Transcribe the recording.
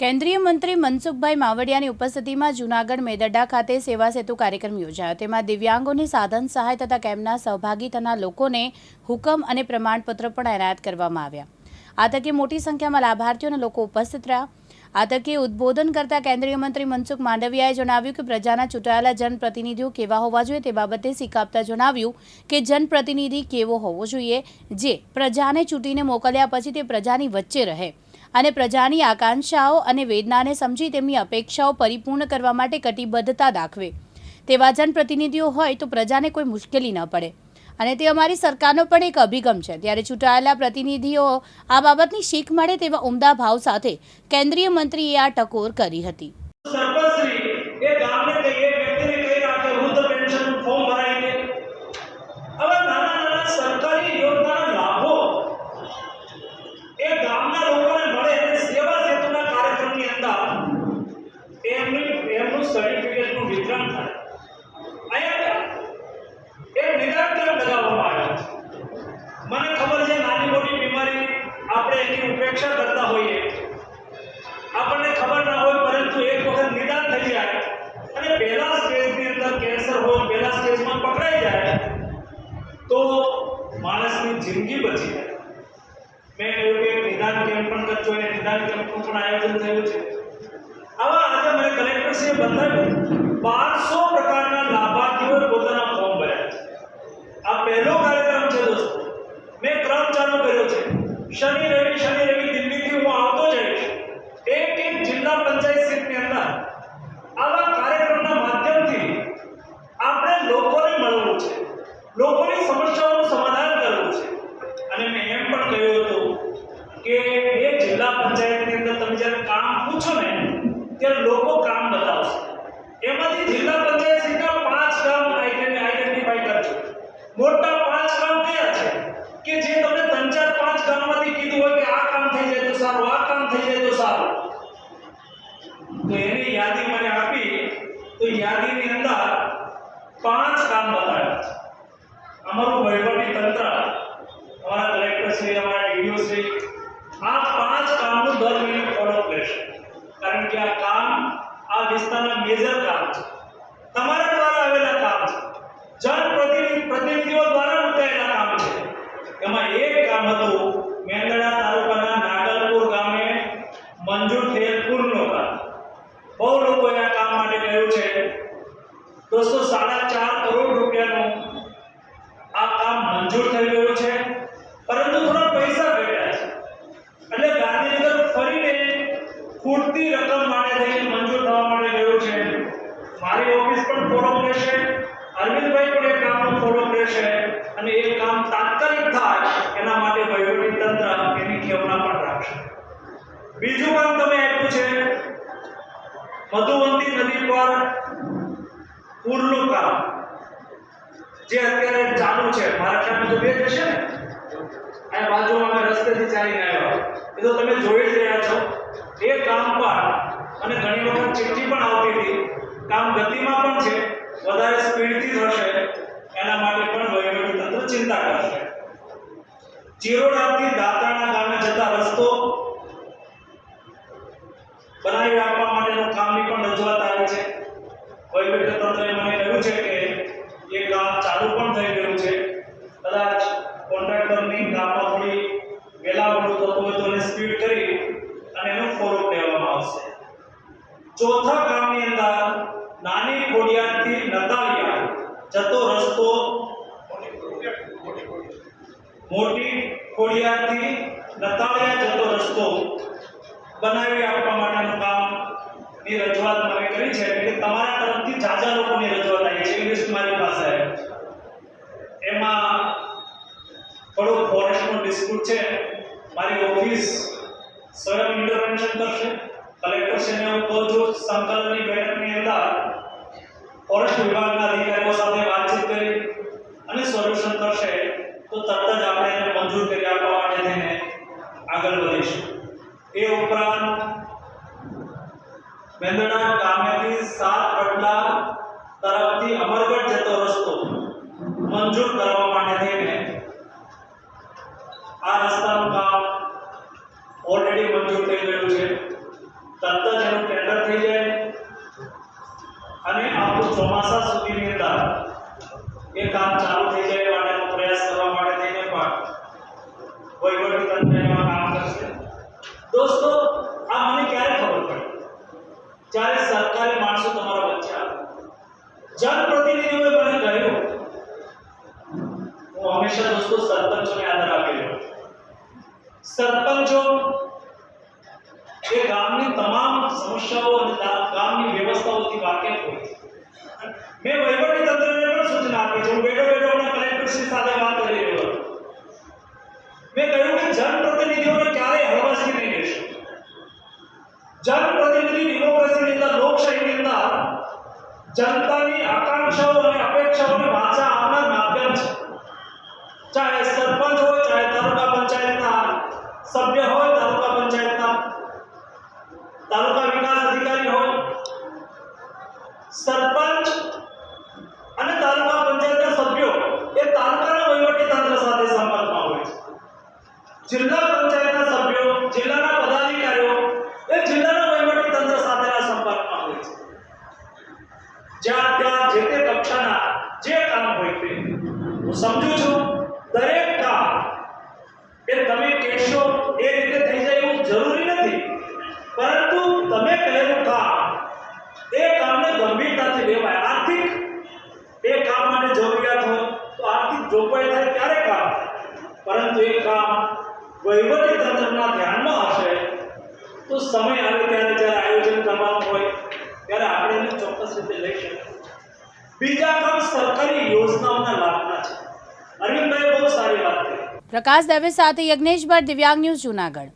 કેન્દ્રીય મંત્રી મનસુખભાઈ માવડિયાની ઉપસ્થિતિમાં જૂનાગઢ મેદરડા ખાતે સેવા સેતુ કાર્યક્રમ યોજાયો. તેમાં દિવ્યાંગોની સાધન સહાય તથા કેમ્પના સહભાગી થનાર લોકોને હુકમ અને પ્રમાણપત્ર પણ એનાયત કરવામાં આવ્યા. આ તકે મોટી સંખ્યામાં લાભાર્થીઓ અને લોકો ઉપસ્થિત રહ્યા. આ તકે ઉદ્બોધન કરતા કેન્દ્રીય મંત્રી મનસુખ માંડવિયાએ જણાવ્યું કે પ્રજાના ચૂંટાયેલા જનપ્રતિનિધિઓ કેવા હોવા જોઈએ તે બાબતે આપતા જણાવ્યું કે જનપ્રતિનિધિ કેવો હોવો જોઈએ જે પ્રજાને ચૂંટીને મોકલ્યા પછી તે પ્રજાની વચ્ચે રહે. અને પ્રજાની આકાંક્ષાઓ અને વેદનાને સમજી તેમની અપેક્ષાઓ પરિપૂર્ણ કરવા માટે કટિબદ્ધતા દાખવે. તેવા જનપ્રતિનિધિઓ હોય તો પ્રજાને કોઈ મુશ્કેલી ન પડે. અને તે અમારી સરકારનો પણ એક અભિગમ છે. ત્યારે ચૂંટાયેલા પ્રતિનિધિઓ આ બાબતની શીખ મળે તેવા ઉમદા ભાવ સાથે કેન્દ્રીય મંત્રીએ આ ટકોર કરી હતી. પહેલા સ્ટેજની અંદર કેન્સર હોય પહેલા સ્ટેજમાં પકડાઈ જાય તો માણસની જિંદગી બચી જાય મેં કહ્યું કે નિદાન કેમ્પ પણ કરજો એ નિદાન કેમ્પનું પણ આયોજન થયું છે। આવા આજે મને કલેક્ટરશ્રીએ બતાવ્યું બારસો પ્રકારના લાભાર્થીઓએ પોતાના ફોર્મ ભર્યા છે। આ પહેલો કાર્યક્રમ છે દોસ્તો મેં ક્રમ ચાલુ કર્યો છે। શનિ રવિ શનિ રવિ દિલ્હીથી હું આવતો જઈશ એક એક જિલ્લા પંચાયત સીટની અંદર આવા કાર્યક્રમના માધ્યમથી આપણે લોકોને મળવું છે લોકોની સમસ્યાઓનું સમાધાન કરવું છે અને મેં એમ પણ કહ્યું હતું કે એ જિલ્લા પંચાયતની અંદર તમે જ્યારે કામ પૂછો ને, ત્યારે લોકો કામ બતાવશે. એમાંથી જિલ્લા પંચાયત સીધા પાંચ કામ આઈડેન્ટિફાઈ કરજો. મોટા પાંચ કામ કયા છે? કે જે તમને ત્રણ ચાર પાંચ કામમાંથી કીધું હોય કે આ કામ થઈ જાય તો સારું, આ કામ થઈ જાય તો સારું. તો એની યાદી મને આપી, તો યાદીની અંદર પાંચ કામ બતાવ્યા છે. અમારું વહીવટી તંત્ર પ્રતિનિધિઓ દ્વારા ઉઠાયેલા કામ છે એમાં એક કામ હતું, મેંદડા તાલુકાના નાગલપુર ગામે મંજૂર થયેલ પુલનું કામ બહુ લોકોએ આ કામ માટે કહ્યું છે, દોસ્તો, સાડા ચાર કરોડ રૂપિયાનું આ કામ મંજૂર થઈ ગયું છે, પરંતુ થોડા પૈસા ઘટ્યા છે. એટલે ગાંધીનગર ફરીને ખૂટતી રકમ માટે થઈને મંજૂર થવા માટે ગયું છે. મારી ઓફિસ પણ ફોરમ લેશે ફોલોઅપ અને એ કામ તાત્કાલિક થાય, એના માટે વહીવટી તંત્ર એની ખેવના પણ રાખશે. બીજું કામ તમે આપ્યું છે, મધુવંતી નદી પર પુલનું કામ. જે અત્યારે ચાલુ છે, મારા ખ્યાલમાં તો બે જ હશે ને? આ બાજુમાં અમે રસ્તેથી ચાલીને આવ્યા. એ તો તમે જોઈ જ રહ્યા છો. એ કામ પર અને ઘણી વખત ચિઠ્ઠી પણ આવતી હતી. કામ ગતિમાં પણ છે, વધારે સ્પીડથી થશે એના માટે પણ વહીવટી તંત્ર ચિંતા કરશે ચિરોડાથી દાતાણા ગામે જતા રસ્તો બનાવી આપવા માટેનું કામની પણ રજૂઆત આવી છે. વહીવટી તંત્રએ મને કહ્યું છે કે એ કામ ચાલુ પણ થઈ ગયું છે. કદાચ કોન્ટ્રાક્ટરની કામમાં થોડી વહેલા મોડું થતું હોય તો એને સ્પીડ કરી અને એનું ફોલોઅપ લેવામાં આવશે. ચોથા કામની અંદર નાની ખોડિયારથી નતાલિયા જતો રસ્તો મોટી ખોડિયારથી નતાળિયા જતો રસ્તો બનાવી આપવા માટેનું કામની રજૂઆત મને કરી છે. કે તમારા તરફથી જાજા લોકોની રજૂઆત આવી છે. ઇંગ્લિશ મારી પાસે એમાં થોડો ફોરેસ્ટનો ડિસ્પ્યુટ છે. મારી ઓફિસ સ્વયં ઇન્ટરવેન્શન કરશે. કલેક્ટરશ્રીને હું કહું છું સંકલનની બેઠકની અંદર ફોરેસ્ટ વિભાગના કરશે, તો તરત જ આપણે એને મંજૂર કરી આપવા માટે થઈને આગળ વધીશું. એ ઉપરાંત મેંદડા ગામેથી સાત વડલા તરફથી અમરગઢ જતો રસ્તો મંજૂર કરવા માટે થઈને આ રસ્તાનું કામ ઓલરેડી મંજૂર થઈ ગયું છે. તરત જ એનું ટેન્ડર થઈ જાય અને આપણું ચોમાસા સુધીની અંદર એ કામ ચાલુ થઈ જાય એ માટેનો પ્રયાસ કરવા માટે થઈને પણ વહીવટી તંત્ર એમાં કામ કરશે દોસ્તો આ મને ક્યારે ખબર પડી જ્યારે સરકારી માણસો તમારા વચ્ચે આવે જનપ્રતિનિધિઓએ મને કહ્યું, હું હંમેશા દોસ્તો સરપંચોને આદર આપી રહ્યો છું. સરપંચો એ ગામની તમામ સમસ્યાઓ અને ગા- ગામની વ્યવસ્થાઓથી વાકેફ હોય છે. મેં વહીવટી તંત્રને પણ સૂચના આપી છે હું બેઠો બેઠો હમણાં કલેક્ટરશ્રી સાથે વાત જિલ્લા પંચાયતના સભ્યો, જિલ્લાના પદાધિકારીઓ એ જિલ્લાના વહીવટી તંત્ર સાથેના સંપર્કમાં હોય છે. જ્યાં ત્યાં જે તે કક્ષાના જે કામ હોય તે. હું સમજુ છું, દરેક કામ એ તમે કહેશો એ રીતે થઈ જાય એવું જરૂરી નથી. પરંતુ તમે કહેલું કામ, એ કામને ગંભીરતાથી લેવાય. આર્થિક, એ કામ માટે જરૂરિયાત હોય તો આર્થિક જોગવાઈ થાય ત્યારે કામ. પરંતુ એ કામ વહીવટી તંત્રના ધ્યાનમાં હશે, તો સમય આવે ત્યારે જ્યારે આયોજન કરવાનું હોય, ત્યારે આપણે એને ચોક્કસ રીતે લઈ શકીએ. બીજા કામ સરકારી યોજનાઓના લાભના છે. અરવિંદભાઈ બહુ સારી વાત પ્રકાશ દવે સાથે યજ્ઞેશ ભટ્ટ દિવ્યાંગ ન્યૂઝ જુનાગઢ.